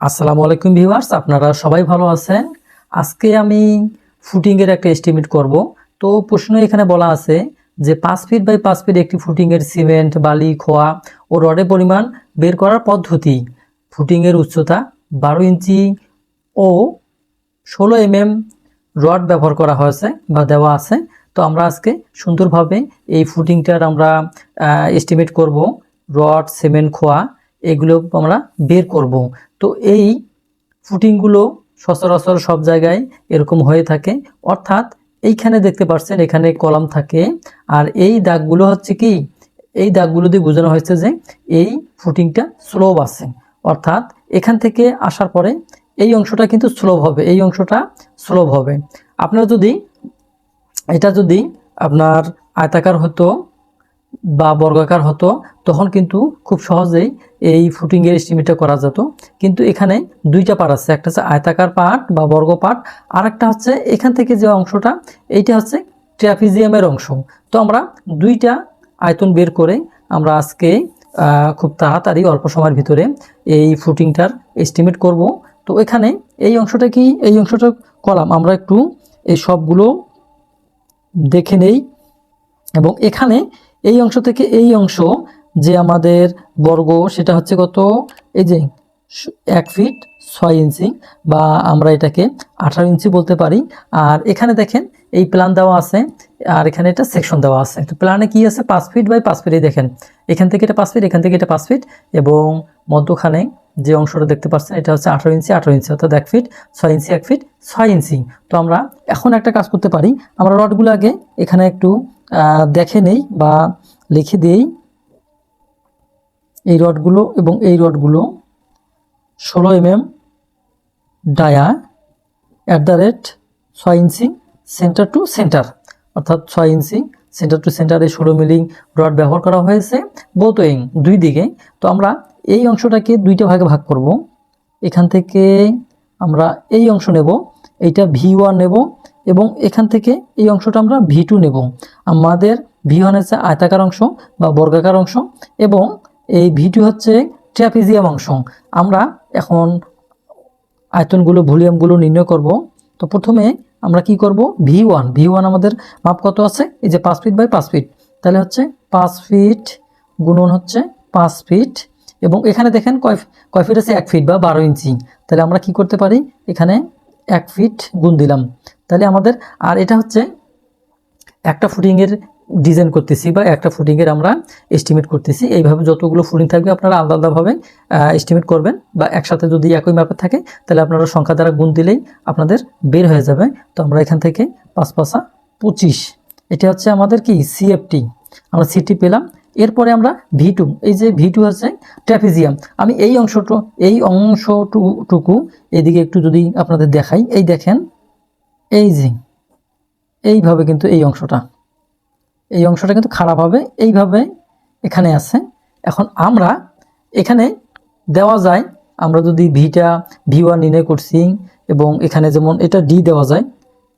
আসসালামু আলাইকুম ভিউয়ার্স, আপনারা সবাই ভালো আছেন? আজকে আমি ফুটিংয়ের একটা এস্টিমেট করব। তো প্রশ্ন এখানে বলা আছে যে পাঁচ ফিট বাই পাঁচ ফিট একটি ফুটিংয়ের সিমেন্ট বালি, খোয়া ও রডের পরিমাণ বের করার পদ্ধতি। ফুটিংয়ের উচ্চতা বারো ইঞ্চি ও ষোলো এমএম রড ব্যবহার করা হয়েছে বা দেওয়া আছে। তো আমরা আজকে সুন্দরভাবে এই ফুটিংটার আমরা এস্টিমেট করব। রড সিমেন্ট খোয়া এগুলো আমরা বের করব। তো এই ফুটিংগুলো সচরাচর সব জায়গায় এরকম হয়ে থাকে। অর্থাৎ এইখানে দেখতে পাচ্ছেন এখানে কলাম থাকে। আর এই দাগগুলো হচ্ছে কি? এই দাগগুলো দিয়ে বোঝানো হয়েছে যে এই ফুটিংটা স্লোভ আছে। অর্থাৎ এখান থেকে আসার পরে এই অংশটা কিন্তু স্লোভ হবে, এই অংশটা স্লোভ হবে। আপনার যদি, এটা যদি আপনার আয়তাকার হতো বা বর্গাকার হতো, তখন কিন্তু খুব সহজেই এই ফুটিংয়ের এস্টিমেটটা করা যেত। কিন্তু এখানে দুইটা পার্ট আছে, একটা হচ্ছে আয়তাকার পার্ট বা বর্গ পার্ট আর একটা হচ্ছে এখান থেকে যে অংশটা, এইটা হচ্ছে ট্র্যাপিজিয়ামের অংশ। তো আমরা দুইটা আয়তন বের করে আমরা আজকে খুব তাড়াতাড়ি অল্প সময়ের ভিতরে এই ফুটিংটার এস্টিমেট করব। তো এখানে এই অংশটা কি? এই অংশটা কলাম। আমরা একটু এই সবগুলো দেখে নেই। এবং এখানে এই অংশ থেকে এই অংশ যে আমাদের বর্গ, সেটা হচ্ছে কত? এই যে এক ফিট ছয় ইঞ্চি বা আমরা এটাকে আঠারো ইঞ্চি বলতে পারি। আর এখানে দেখেন এই প্ল্যান দেওয়া আছে, আর এখানে এটা সেকশন দেওয়া আছে। তো প্ল্যানে কি আছে? পাঁচ ফিট বাই পাঁচ ফিটই দেখেন। এখান থেকে এটা পাঁচ ফিট এখান থেকে এটা পাঁচ ফিট এবং মধ্যখানে যে অংশটা দেখতে পাচ্ছেন, এটা হচ্ছে আঠারো ইঞ্চি আঠারো ইঞ্চি অর্থাৎ এক ফিট ছয় ইঞ্চি এক ফিট ছয় ইঞ্চি তো আমরা এখন একটা কাজ করতে পারি। আমরা রডগুলো আগে এখানে একটু দেখে নেই বা লিখে দিই এই রডগুলো এবং এই রডগুলো ষোলো MM dia at the rate ছয় ইঞ্চি সেন্টার টু সেন্টার অর্থাৎ ছয় ইঞ্চি সেন্টার টু সেন্টারে ষোলো মিলিং রড ব্যবহার করা হয়েছে বোতোয়িং দুই দিকে। তো আমরা এই অংশটাকে দুইটা ভাগে ভাগ করব। এখান থেকে আমরা এই অংশ নেব, এইটা ভি ওয়ান নেব এবং এখান থেকে এই অংশটা আমরা ভি টু নেব। আমাদের ভি ওয়ান হচ্ছে আয়তাকার অংশ বা বর্গাকার অংশ এবং এই ভি টু হচ্ছে ট্র্যাপিজিয়াম অংশ। আমরা এখন আয়তনগুলো, ভলিউমগুলো নির্ণয় করব। তো প্রথমে আমরা কি করব? ভি ওয়ান ভি ওয়ান আমাদের মাপ কত আছে? এই যে পাঁচ ফিট বাই পাঁচ ফিট। তাহলে হচ্ছে পাঁচ ফিট গুণন হচ্ছে পাঁচ ফিট এবং এখানে দেখেন কয় কয় ফিট আছে? এক ফিট বা বারো ইঞ্চি। তাহলে আমরা কি করতে পারি? এখানে এক ফিট গুণ দিলাম। তাহলে আমাদের, আর এটা হচ্ছে একটা ফুটিংয়ের ডিজাইন করতেছি বা একটা ফুটিংয়ের আমরা এস্টিমেট করতেছি। এইভাবে যতগুলো ফুটিং থাকবে আপনারা আলাদা আলাদাভাবে এস্টিমেট করবেন বা একসাথে যদি একই মাপে থাকে, তাহলে আপনারা সংখ্যা দ্বারা গুণ দিলেই আপনাদের বের হয়ে যাবে। তো আমরা এখান থেকে পাঁচ পাঁচা পঁচিশ। এটা হচ্ছে আমাদের কি? সিএফটি আমরা সিটি পেলাম। এরপরে আমরা ভি টু এই যে ভি টু হচ্ছে ট্র্যাপিজিয়াম আমি এই অংশটু, এই অংশটুকু এদিকে একটু যদি আপনাদের দেখাই, এই দেখেন, এই যে, এইভাবে কিন্তু এই অংশটা। এই অংশটা কিন্তু খারাপ হবে, এইভাবে এখানে আছে। এখন আমরা এখানে দেওয়া যায়, আমরা যদি ভিটা ভি ওয়ান নির্ণয় করছি এবং এখানে যেমন এটা ডি দেওয়া যায়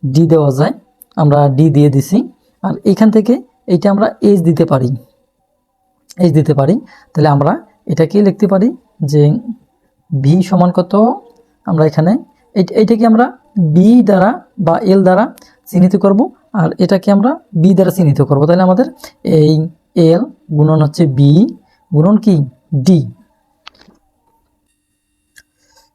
ডি দেওয়া যায়, আমরা ডি দিয়ে দিছি। আর এখান থেকে এটা আমরা এইচ দিতে পারি। এইচ দিতে পারি, তাহলে আমরা এটাকে লিখতে পারি যে ভি সমান কত? আমরা এখানে এই- এইটাকে আমরা বি দ্বারা বা এল দ্বারা চিহ্নিত করব, আর এটাকে আমরা বি দ্বারা চিহ্নিত করব। তাহলে আমাদের এই এল গুণন হচ্ছে বি গুণন কি? ডি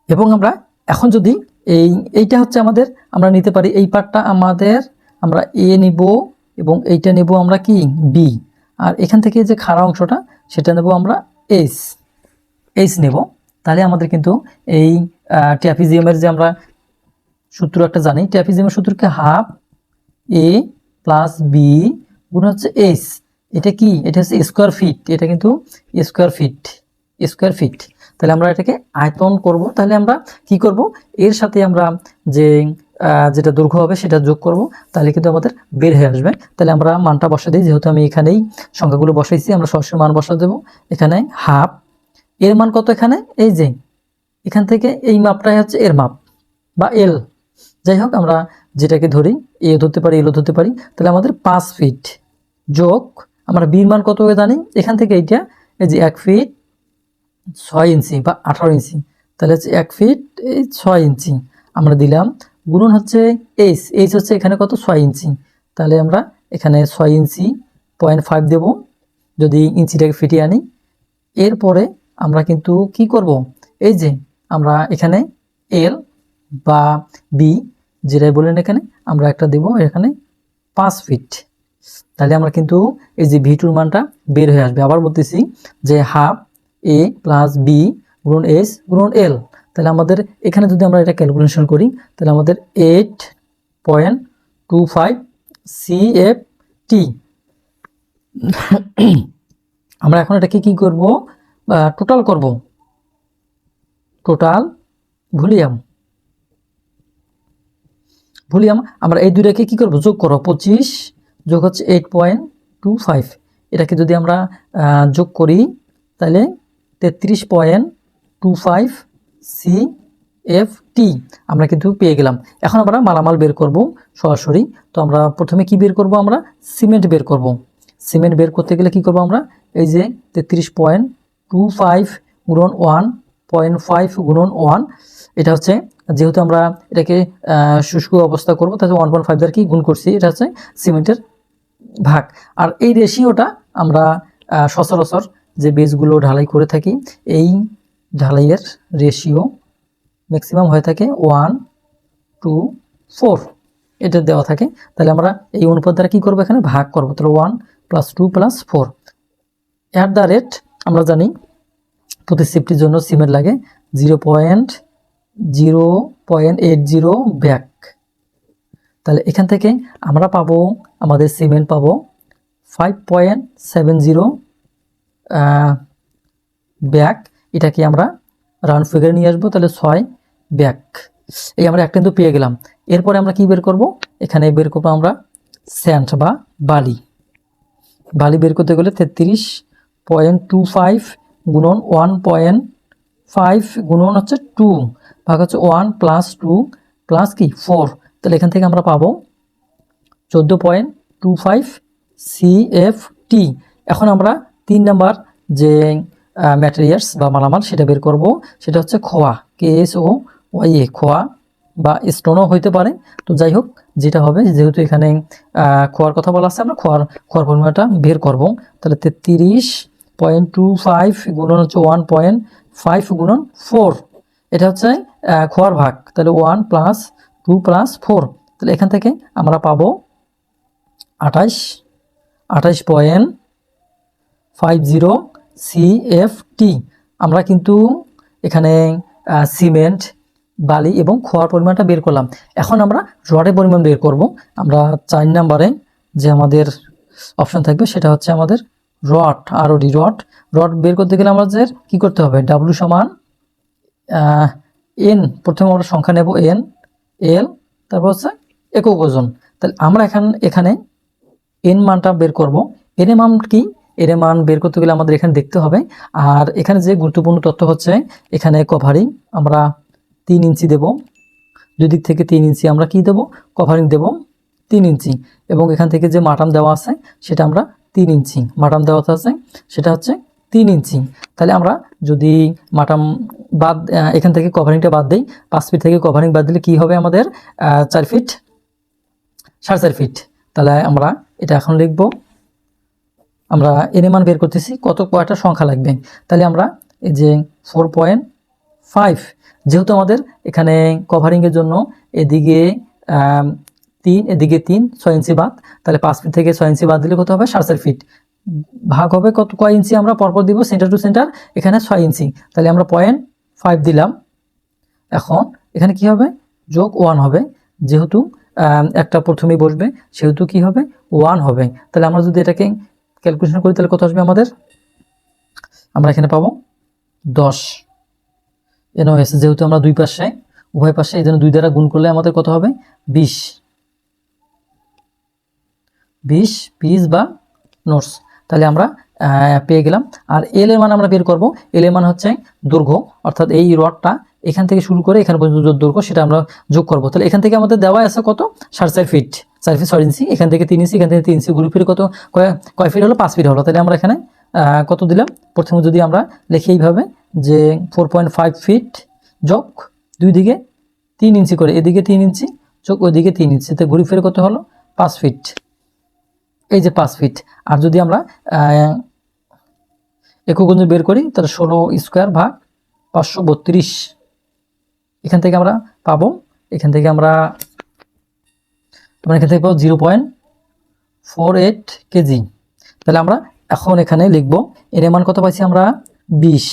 এবং আমরা এখন যদি এই, এইটা হচ্ছে আমাদের, আমরা নিতে পারি এই পার্টটা আমাদের, আমরা এ নিব এবং এইটা নেব আমরা কি? বি আর এখান থেকে যে খাড়া অংশটা, সেটা নেব আমরা এস এইচ নেব। তাহলে আমাদের কিন্তু এই ট্যাপিজিয়ামের যে আমরা সূত্র একটা জানি ট্যাপিজিয়ামের সূত্রকে হাফ এ প্লাস বি গুণ হচ্ছে এস এটা কি? এটা হচ্ছে স্কোয়ার ফিট এটা কিন্তু স্কোয়ার ফিট স্কোয়ার ফিট তাহলে আমরা এটাকে আয়তন করব। তাহলে আমরা কি করব? এর সাথে আমরা যে যেটা দৈর্ঘ্য হবে সেটা যোগ করব, তাহলে কিন্তু আমাদের বের হয়ে আসবে। তাহলে আমরা মানটা বসা দিই, যেহেতু আমি এখানেই সংখ্যাগুলো বসাইছি, আমরা সরাসরি মান বসা দেবো। এখানে হাফ এর মান কত এখানে? এই যে, এখান থেকে এই মাপটাই হচ্ছে এর মাপ, বা এল যাই হোক, আমরা যেটাকে ধরি এ ধরতে পারি এলও ধরতে পারি, তাহলে আমাদের পাঁচ ফিট যোগ, আমরা বির মান কত জানি? এখান থেকে এইটা, এই যে এক ফিট ছয় ইঞ্চি বা আঠারো ইঞ্চি, তাহলে হচ্ছে এক ফিট এই ছয় ইঞ্চি। আমরা দিলাম গুণন হচ্ছে এইচ এইচ হচ্ছে এখানে কত? ছয় ইঞ্চি। তাহলে আমরা এখানে ছয় ইঞ্চি পয়েন্ট ফাইভ দেবো। যদি ইঞ্চিটাকে ফিটিয়ে আনি। এরপরে আমরা কিন্তু কি করব? এই যে আমরা এখানে এল বা বি যেটাই বলেন এখানে আমরা একটা দেব এখানে পাঁচ ফিট তাহলে আমরা কিন্তু এই যে ভি টুর মানটা বের হয়ে আসবে। আবার বলতেছি যে হাফ এ প্লাস বি গুণন এস গুণন এল তাহলে আমাদের এখানে যদি আমরা এটা ক্যালকুলেশন করি, তাহলে আমাদের eight point two five C F T আমরা এখন এটাকে কি করব? টোটাল করব। Total volume. ভলিউম, আমরা এই দুইটাকে কি করব? যোগ করো পঁচিশ, যোগ হচ্ছে এইট পয়েন্ট টু ফাইভ এটাকে যদি আমরা যোগ করি, তাহলে তেত্রিশ point two five C, F, T. আমরা কিন্তু পেয়ে গেলাম। এখন আমরা মালামাল বের করব সরাসরি। তো আমরা প্রথমে কি বের করব আমরা? সিমেন্ট বের করব। সিমেন্ট বের করতে গেলে কি করব আমরা? এই যে তেত্রিশ পয়েন্ট টু ফাইভ গুণন ওয়ান পয়েন্ট ফাইভ গুণন ওয়ান। এটা হচ্ছে যেহেতু আমরা এটাকে শুষ্ক অবস্থা করব, তাহলে ওয়ান পয়েন্ট ফাইভ দ্বারা কি গুণ করছি? এটা হচ্ছে সিমেন্টের ভাগ। আর এই রেশিওটা আমরা সচরাচর যে বেসগুলো ঢালাই করে থাকি, এই ঢালাইয়ের রেশিও ম্যাক্সিমাম হয়ে থাকে ওয়ান টু ফোর এটা দেওয়া থাকে। তাহলে আমরা এই অনুপাত দ্বারা কী করব এখানে? ভাগ করব। তাহলে one plus two plus four at the rate আমরা জানি প্রতি সিফটির জন্য সিমেন্ট লাগে zero point zero point eight zero bag তাহলে এখান থেকে আমরা পাবো, আমাদের সিমেন্ট পাবো five point seven zero bag এটাকে আমরা রাউন্ড ফিগারে নিয়ে আসব, তাহলে ছয় ব্যাক এই আমরা একটা কিন্তু পেয়ে গেলাম। এরপরে আমরা কি বের করব? এখানে বের করব আমরা স্যান্ড বা বালি। বালি বের করতে গেলে তেত্রিশ পয়েন্ট টু ফাইভ গুণন ওয়ান পয়েন্ট ফাইভ গুণন হচ্ছে টু ভাগ হচ্ছে ওয়ান প্লাস টু প্লাস কি? ফোর তাহলে এখান থেকে আমরা পাবো চোদ্দ point two five C F T এখন আমরা তিন নাম্বার যে ম্যাটেরিয়ালস বা মালামাল সেটা বের করব। সেটা হচ্ছে খোয়া K S O Y A খোয়া বা স্টোনও হইতে পারে। তো যাই হোক, যেটা হবে, যেহেতু এখানে খোয়ার কথা বলা আছে, আমরা খোয়ার খোয়ার পরিমাণটা বের করব। তাহলে তেত্রিশ পয়েন্ট টু ফাইভ গুণন হচ্ছে ওয়ান পয়েন্ট ফাইভ গুণন ফোর এটা হচ্ছে খোয়ার ভাগ। তাহলে one plus two plus four তাহলে এখান থেকে আমরা পাবো আঠাশ আঠাশ point five zero C F T আমরা কিন্তু এখানে সিমেন্ট বালি এবং খোয়ার পরিমাণটা বের করলাম। এখন আমরা রডের পরিমাণ বের করব। আমরা চার নাম্বারে যে আমাদের অপশন থাকবে সেটা হচ্ছে আমাদের রড আর ডি রড রড বের করতে গেলে আমাদের কি করতে হবে? ডাব্লু সমান এন প্রথমে আমরা সংখ্যা নেব এন এল তারপর হচ্ছে একক ওজন। তাহলে আমরা এখান এখানে এন মানটা বের করব। এন এর মান কি? এর মান বের করতে গেলে আমাদের এখানে দেখতে হবে। আর এখানে যে গুরুত্বপূর্ণ তথ্য হচ্ছে, এখানে কভারিং আমরা তিন ইঞ্চি দেব। দুই দিক থেকে তিন ইঞ্চি আমরা কি দেব? কভারিং দেব তিন ইঞ্চি। এবং এখান থেকে যে মাটাম দেওয়া আছে, সেটা আমরা তিন ইঞ্চি। মাটাম দেওয়া আছে, সেটা হচ্ছে তিন ইঞ্চি। তাহলে আমরা যদি মাটাম বাদ এখান থেকে কভারিংটা বাদ দিই, পাঁচ ফিট থেকে কভারিং বাদ দিলে কি হবে আমাদের চার ফিট সাড়ে চার ফিট তাহলে আমরা এটা এখন লিখব। আমরা এনে মান বের করতেছি, কত কয়টা সংখ্যা লাগবে? তাহলে আমরা এই যে ফোর পয়েন্ট ফাইভ যেহেতু আমাদের এখানে কভারিংয়ের জন্য এদিকে তিন এদিকে তিন, ছয় ইঞ্চি বাদ, তাহলে পাঁচ ফিট থেকে ছয় ইঞ্চি বাদ দিলে কত হবে? সাড়ে ফিট ভাগ হবে কত, কয় ইঞ্চি আমরা পরপর দিব? সেন্টার টু সেন্টার এখানে ছয় ইঞ্চি। তাহলে আমরা পয়েন্ট ফাইভ দিলাম। এখন এখানে কি হবে? যোগ ওয়ান হবে। যেহেতু একটা প্রথমেই বসবে, সেহেতু কি হবে? ওয়ান হবে। তাহলে আমরা যদি এটাকে ক্যালকুলেশন করি, তাহলে কত আসবে আমাদের? আমরা এখানে পাবো দশ। এন এস, যেহেতু আমরা দুই পাশে, উভয় পাশে, এই জন্য দুই দ্বারা গুণ করলে আমাদের কত হবে? বিশ। বিশ পিস বা নোটস। তাহলে আমরা পেয়ে গেলাম। আর এল এর মান আমরা বের করব। এল এর মান হচ্ছে দৈর্ঘ্য, অর্থাৎ এই রডটা এখান থেকে শুরু করে এখানে পর্যন্ত যত দৈর্ঘ্য সেটা আমরা যোগ করব। তাহলে এখান থেকে আমাদের দেওয়া আছে কত? সাড়ে চার ফিট চার ফিট ছয় ইঞ্চি এখান থেকে তিন ইঞ্চি এখান থেকে তিন ইঞ্চি গ্রুপ ফিট কত? কয় ফিট হলো? পাঁচ ফিট হলো। তাহলে আমরা এখানে কত দিলাম? প্রথমে যদি আমরা লিখি এইভাবে যে ফোর পয়েন্ট ফাইভ ফিট যোগ দুই দিকে তিন ইঞ্চি করে। এদিকে তিন ইঞ্চি যোগ ওইদিকে তিন ইঞ্চি তো ঘুরে ফিরে কত হলো? পাঁচ ফিট এই যে পাঁচ ফিট আর যদি আমরা গুণ বের করি, তাহলে ষোলো স্কোয়ার ভাগ পাঁচশো বত্রিশ। এখান থেকে আমরা পাবো। এখান থেকে আমরা আমরা এখান থেকে পাবো zero point four eight KG. তাহলে আমরা এখন এখানে লিখব, এর মান কত পাইছি আমরা? বিশ।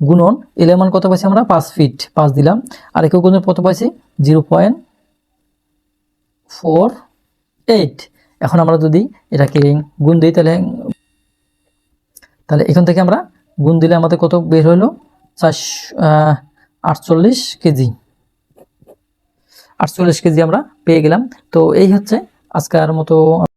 গুণন, এর মান কত পাইছি আমরা? পাঁচ ফিট, পাঁচ দিলাম। আর একক গুণের কত পাইছি? Zero point four eight. এখন আমরা যদি এটাকে গুণ দিই, তাহলে তাহলে এখান থেকে আমরা গুণ দিলে আমাদের কত বের হলো? চারশো আটচল্লিশ কেজি। আটচল্লিশ কেজি আমরা পেয়ে গেলাম। তো এই হচ্ছে আজকের মতো